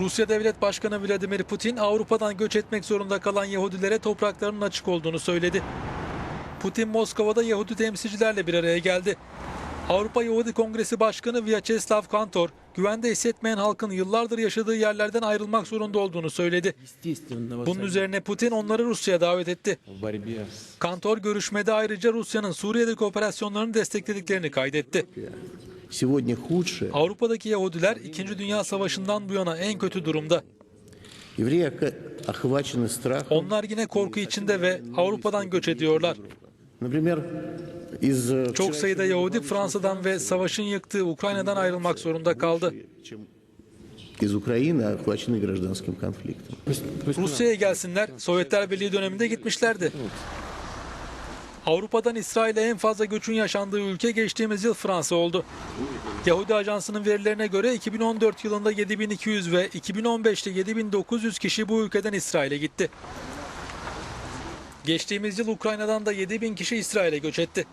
Rusya Devlet Başkanı Vladimir Putin Avrupa'dan göç etmek zorunda kalan Yahudilere topraklarının açık olduğunu söyledi. Putin Moskova'da Yahudi temsilcilerle bir araya geldi. Avrupa Yahudi Kongresi Başkanı Vyacheslav Kantor, güvende hissetmeyen halkın yıllardır yaşadığı yerlerden ayrılmak zorunda olduğunu söyledi. Bunun üzerine Putin onları Rusya'ya davet etti. Kantor görüşmede ayrıca Rusya'nın Suriye'deki operasyonlarını desteklediklerini kaydetti. Avrupa'daki Yahudiler 2. Dünya Savaşı'ndan bu yana en kötü durumda. Onlar yine korku içinde ve Avrupa'dan göç ediyorlar. Çok sayıda Yahudi Fransa'dan ve savaşın yıktığı Ukrayna'dan ayrılmak zorunda kaldı. Rusya'ya gelsinler, Sovyetler Birliği döneminde gitmişlerdi. Avrupa'dan İsrail'e en fazla göçün yaşandığı ülke geçtiğimiz yıl Fransa oldu. Yahudi Ajansı'nın verilerine göre 2014 yılında 7200 ve 2015'te 7900 kişi bu ülkeden İsrail'e gitti. Geçtiğimiz yıl Ukrayna'dan da 7000 kişi İsrail'e göç etti.